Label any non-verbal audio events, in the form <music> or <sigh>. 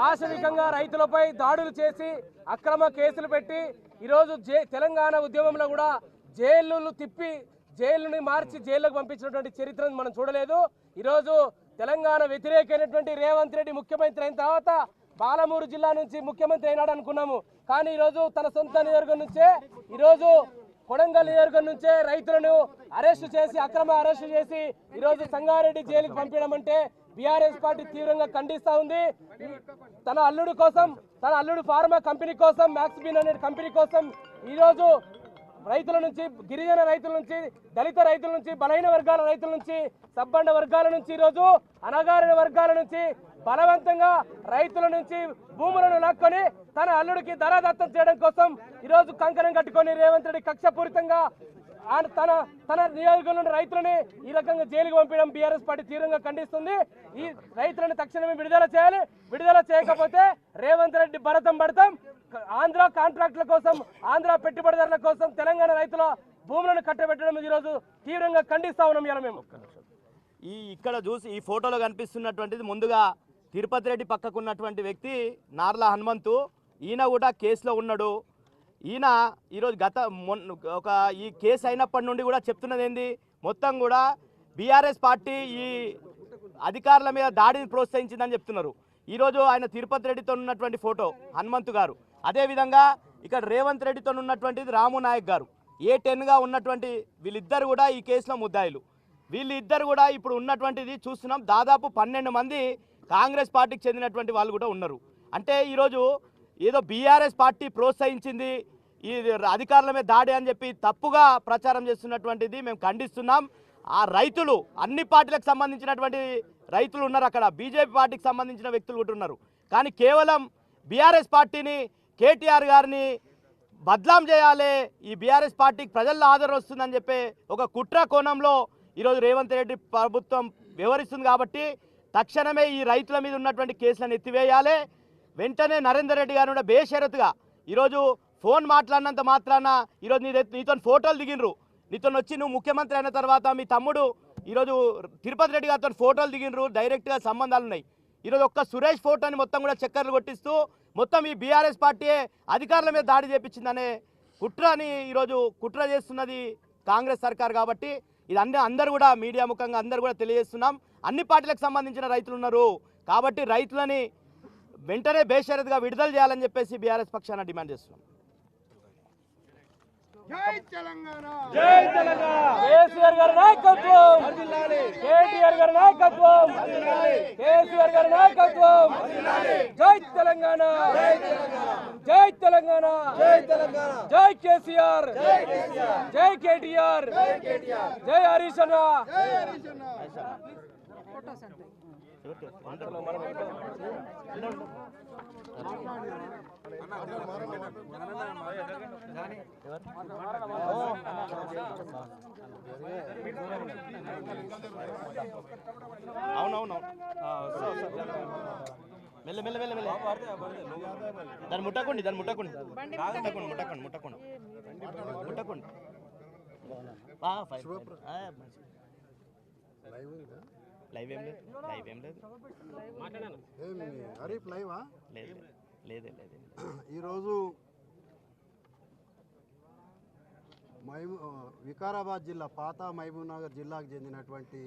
పాశవికంగా రైతులపై దాడులు చేసి అక్రమ కేసులు పెట్టి ఈరోజు జే తెలంగాణ ఉద్యమంలో కూడా జైళ్ళు తిప్పి జైలుని మార్చి జైల్లోకి పంపించినటువంటి చరిత్రను మనం చూడలేదు. ఈరోజు తెలంగాణ వ్యతిరేకమైనటువంటి రేవంత్ రెడ్డి ముఖ్యమంత్రి అయిన తర్వాత బాలమూరు జిల్లా నుంచి ముఖ్యమంత్రి అయినాడు అనుకున్నాము. కానీ ఈరోజు తన సొంత నియోజకవర్గం నుంచే ఈరోజు కొడంగల్ నియోజకవర్గం నుంచే రైతులను అరెస్టు చేసి అక్రమ అరెస్టు చేసి ఈరోజు సంగారెడ్డి జైలుకి పంపించడం అంటే బీఆర్ఎస్ పార్టీ తీవ్రంగా ఖండిస్తా ఉంది. తన అల్లుడు కోసం తన అల్లుడు ఫార్మా కంపెనీ కోసం మ్యాక్స్బిన్ అనే కంపెనీ కోసం ఈరోజు రైతుల నుంచి గిరిజన రైతుల నుంచి దళిత రైతుల నుంచి బలహీన వర్గాల రైతుల నుంచి సబ్బండ వర్గాల నుంచి ఈరోజు అనగారిన వర్గాల నుంచి బలవంతంగా రైతుల నుంచి భూములను లాక్కొని తన అల్లుడికి ధరాదత్తం చేయడం కోసం ఈరోజు కంకణం కట్టుకొని రేవంత్ రెడ్డి కక్షపూరితంగా తన తన నియోజకవర్గంలోని రైతులని ఈ రకంగా జైలుకు పంపించడం బీఆర్ఎస్ పార్టీ తీవ్రంగా ఖండిస్తుంది. ఈ రైతులను తక్షణమే విడుదల చేయాలి. విడుదల చేయకపోతే రేవంత్ రెడ్డి భరతం పడతాం. ఆంధ్ర కాంట్రాక్టుల కోసం ఆంధ్ర పెట్టుబడిదారుల కోసం తెలంగాణ రైతుల భూములను కట్టబెట్టడం ఈరోజు తీవ్రంగా ఖండిస్తా ఉన్నాం ఇలా మేము. ఈ ఇక్కడ చూసి ఈ ఫోటోలో కనిపిస్తున్నటువంటిది ముందుగా తిరుపతి రెడ్డి పక్కకు ఉన్నటువంటి వ్యక్తి నార్ల హనుమంతు. ఈయన కూడా కేసులో ఉన్నాడు. ఈయన ఈరోజు గత ఒక ఈ కేసు అయినప్పటి నుండి కూడా చెప్తున్నది ఏంది? మొత్తం కూడా బీఆర్ఎస్ పార్టీ ఈ అధికారుల మీద దాడిని ప్రోత్సహించిందని చెప్తున్నారు. ఈరోజు ఆయన తిరుపతి రెడ్డితో ఉన్నటువంటి ఫోటో హనుమంతు గారు. అదేవిధంగా ఇక్కడ రేవంత్ రెడ్డితో ఉన్నటువంటిది రాము నాయక్ గారు. ఏ టెన్గా ఉన్నటువంటి వీళ్ళిద్దరు కూడా ఈ కేసులో ముద్దాయిలు. వీళ్ళిద్దరు కూడా ఇప్పుడు ఉన్నటువంటిది చూస్తున్నాం. దాదాపు పన్నెండు మంది కాంగ్రెస్ పార్టీకి చెందినటువంటి వాళ్ళు కూడా ఉన్నారు. అంటే ఈరోజు ఏదో బీఆర్ఎస్ పార్టీ ప్రోత్సహించింది ఈ అధికారుల మీద దాడి అని చెప్పి తప్పుగా ప్రచారం చేస్తున్నటువంటిది మేము ఖండిస్తున్నాం. ఆ రైతులు అన్ని పార్టీలకు సంబంధించినటువంటి రైతులు ఉన్నారు అక్కడ. బీజేపీ పార్టీకి సంబంధించిన వ్యక్తులు కూడా ఉన్నారు. కానీ కేవలం బీఆర్ఎస్ పార్టీని కేటీఆర్ గారిని బద్లాం చేయాలి. ఈ బీఆర్ఎస్ పార్టీకి ప్రజల్లో ఆదరణ వస్తుందని చెప్పి ఒక కుట్ర కోణంలో ఈరోజు రేవంత్ రెడ్డి ప్రభుత్వం వివరిస్తుంది కాబట్టి తక్షణమే ఈ రైతుల మీద ఉన్నటువంటి కేసులను ఎత్తివేయాలి. వెంటనే నరేందర్ రెడ్డి గారు కూడా బేషరతుగా ఈరోజు ఫోన్ మాట్లాడినంత మాత్రాన ఈరోజు నీ నీతో ఫోటోలు దిగినరు నీతో వచ్చి నువ్వు ముఖ్యమంత్రి అయిన తర్వాత మీ తమ్ముడు ఈరోజు తిరుపతి రెడ్డి గారితో ఫోటోలు దిగినరు డైరెక్ట్గా సంబంధాలు ఉన్నాయి. ఈరోజు ఒక్క సురేష్ ఫోటోని మొత్తం కూడా చక్కర్లు కొట్టిస్తూ మొత్తం ఈ బీఆర్ఎస్ పార్టీయే అధికారుల మీద దాడి చేపించిందనే కుట్రని ఈరోజు కుట్ర చేస్తున్నది కాంగ్రెస్ సర్కార్ కాబట్టి ఇది అన్ని అందరూ కూడా మీడియా ముఖంగా అందరూ కూడా తెలియజేస్తున్నాం. అన్ని పార్టీలకు సంబంధించిన రైతులు ఉన్నారు. కాబట్టి రైతులని వెంటనే బేషరతుగా విడుదల చేయాలని చెప్పేసి బీఆర్ఎస్ పక్షాన డిమాండ్ చేస్తున్నాం. జై తెలంగాణ! జై తెలంగాణ! కేసీఆర్ గారి నాయకత్వం! కేటీఆర్ గారి నాయకత్వం! కేసీఆర్ గారి నాయకత్వం! జై తెలంగాణ! జై తెలంగాణ! జై తెలంగాణ జై కేసీఆర్ జై కేటీఆర్ జై హరీష్ అన్న! అవునవును. మెల్ల మెల్ల మెల్ల మెల్ల. దాన్ని ముట్టకండి దాన్ని ముట్టకండి. ముట్టకండి. ముట్టకండి ముట్టకండి ముట్టకండి. ఆ, ఫైన్. ఆ, మంచిది. లైవ్ ఏం లేదు. లైవ్ ఏం లేదు. హరీఫ్ లైవా లేదు. లేదే లేదే. <clears throat> ఈరోజు మహబూ వికారాబాద్ జిల్లా పాత మహబూబ్ నగర్ జిల్లాకు చెందినటువంటి